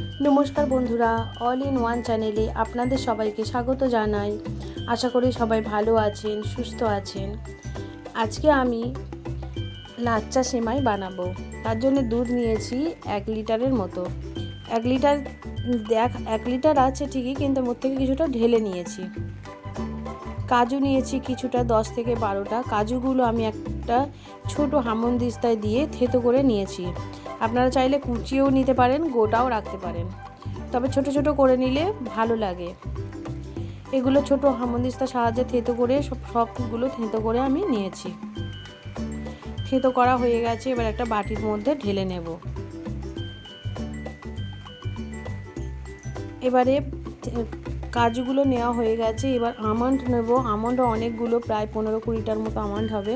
নমস্কার বন্ধুরা all in one চ্যানেলে আপনাদের সবাইকে স্বাগত জানাই। আশা করি সবাই ভালো আছেন, সুস্থ আছেন। আজকে আমি লাচ্চা সেমাই বানাবো। তার জন্য দুধ নিয়েছি এক লিটারের মতো। এক লিটার, দেখ, এক লিটার আছে ঠিকই, কিন্তু ওর থেকে কিছুটা ঢেলে নিয়েছি। কাজু নিয়েছি কিছুটা, দশ থেকে বারোটা। কাজুগুলো আমি একটা ছোট হামনদিস্তায় দিয়ে থেতো করে নিয়েছি। আপনারা চাইলে কুচিয়েও নিতে পারেন, গোটাও রাখতে পারেন। তবে ছোট ছোট করে নিলে ভালো লাগে। এগুলো ছোট হামনদিস্তার সাহায্যে থেতো করে সব সবগুলো থেতো করে আমি নিয়েছি। থেতো করা হয়ে গেছে, এবার একটা বাটির মধ্যে ঢেলে নেব। এবারে কাজুগুলো নেওয়া হয়ে গেছে, এবার আমন্ড নেব। আমন্ড অনেকগুলো, প্রায় পনেরো কুড়িটার মতো আমন্ড হবে।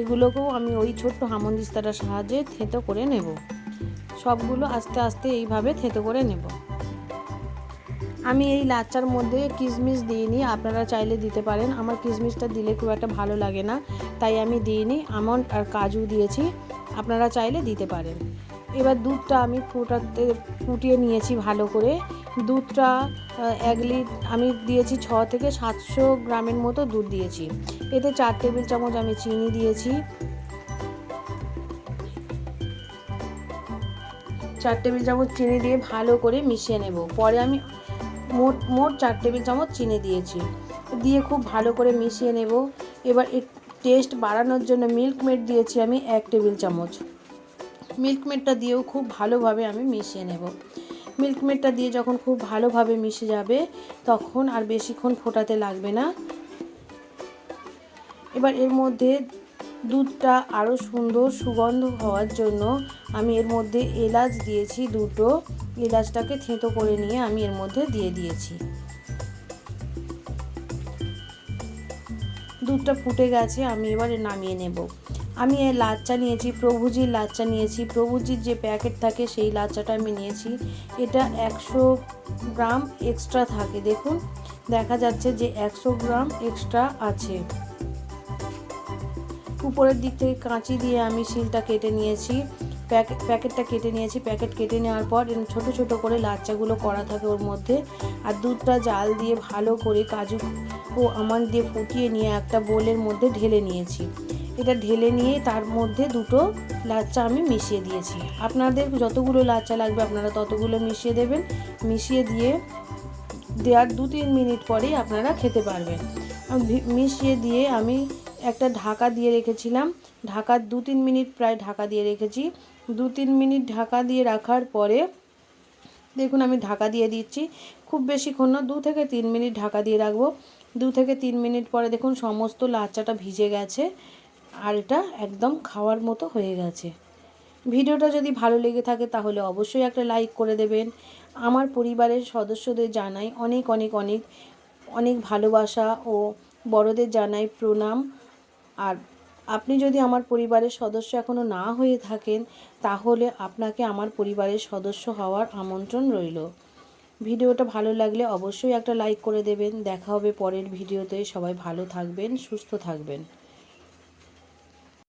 এগুলোকেও আমি ওই ছোট্ট হামনদিস্তাটার সাহায্যে থেতো করে নেব। সবগুলো আস্তে আস্তে এইভাবে থেতো করে নেব। আমি এই লাচ্চার মধ্যে কিশমিশ দিইনি, আপনারা চাইলে দিতে পারেন। আমার কিশমিশটা দিলে খুব একটা ভালো লাগে না, তাই আমি দিইনি। আমন্ড আর কাজু দিয়েছি, আপনারা চাইলে দিতে পারেন। এবার দুধটা আমি ফুটাতে, ফুটিয়ে নিয়েছি ভালো করে। দুধটা এক লিট, আমি দিয়েছি ছ থেকে সাতশো গ্রামের মতো দুধ দিয়েছি। এতে চার টেবিল চামচ আমি চিনি দিয়েছি। চার টেবিল চামচ চিনি দিয়ে ভালো করে মিশিয়ে নেব। পরে আমি মোট মোট চার টেবিল চামচ চিনি দিয়েছি। দিয়ে খুব ভালো করে মিশিয়ে নেব। এবার এর টেস্ট বাড়ানোর জন্য মিল্ক মেড দিয়েছি আমি এক টেবিল চামচ। মিল্ক মেডটা দিয়েও খুব ভালোভাবে আমি মিশিয়ে নেব। মিল্ক মেডটা দিয়ে যখন খুব ভালোভাবে মিশে যাবে, তখন আর বেশিক্ষণ ফোটাতে লাগবে না। এবার এর মধ্যে দুধটা আরও সুন্দর সুগন্ধ হওয়ার জন্য আমি এর মধ্যে এলাচ দিয়েছি দুটো। এলাচটাকে থেঁতো করে নিয়ে আমি এর মধ্যে দিয়ে দিয়েছি। দুধটা ফুটে গেছে, আমি এবারে নামিয়ে নেব। আমি এই লাচ্চা নিয়েছি, প্রভুজির লাচ্চা নিয়েছি। প্রভুজির যে প্যাকেট থাকে সেই লাচ্চাটা আমি নিয়েছি। এটা একশো গ্রাম এক্সট্রা থাকে। দেখুন, দেখা যাচ্ছে যে একশো গ্রাম এক্সট্রা আছে। উপরের দিক থেকে কাঁচি দিয়ে আমি শিলটা কেটে নিয়েছি। প্যাকেট প্যাকেটটা কেটে নিয়েছি। প্যাকেট কেটে নেওয়ার পর ছোট ছোট করে লাচ্চাগুলো করা থাকে ওর মধ্যে। আর দুধটা জাল দিয়ে ভালো করে কাজু ও আমার দিয়ে ফুটিয়ে নিয়ে একটা বোলের মধ্যে ঢেলে নিয়েছি। এটা ঢেলে নিয়ে তার মধ্যে দুটো লাচ্চা আমি মিশিয়ে দিয়েছি। আপনাদের যতগুলো লাচ্চা লাগবে আপনারা ততগুলো মিশিয়ে দেবেন। মিশিয়ে দিয়ে দেওয়ার দু তিন মিনিট পরেই আপনারা খেতে পারবেন। মিশিয়ে দিয়ে আমি একটা ঢাকা দিয়ে রেখেছিলাম। ঢাকা দু তিন মিনিট প্রায় ঢাকা দিয়ে রেখেছি। দু তিন মিনিট ঢাকা দিয়ে রাখার পরে, দেখুন আমি ঢাকা দিয়ে দিচ্ছি। খুব বেশিক্ষণ না, দু থেকে তিন মিনিট ঢাকা দিয়ে রাখব। দু থেকে তিন মিনিট পরে দেখুন সমস্ত লাচ্চাটা ভিজে গেছে আর এটা একদম খাওয়ার মতো হয়ে গেছে। ভিডিওটা যদি ভালো লেগে থাকে তাহলে অবশ্যই একটা লাইক করে দেবেন। আমার পরিবারের সদস্যদের জানাই অনেক অনেক অনেক অনেক ভালোবাসা ও বড়দের জানাই প্রণাম। আর আপনি যদি আমার পরিবারের সদস্য এখনও না হয়ে থাকেন, তাহলে আপনাকে আমার পরিবারের সদস্য হওয়ার আমন্ত্রণ রইল। ভিডিওটা ভালো লাগলে অবশ্যই একটা লাইক করে দেবেন। দেখা হবে পরের ভিডিওতে। সবাই ভালো থাকবেন, সুস্থ থাকবেন।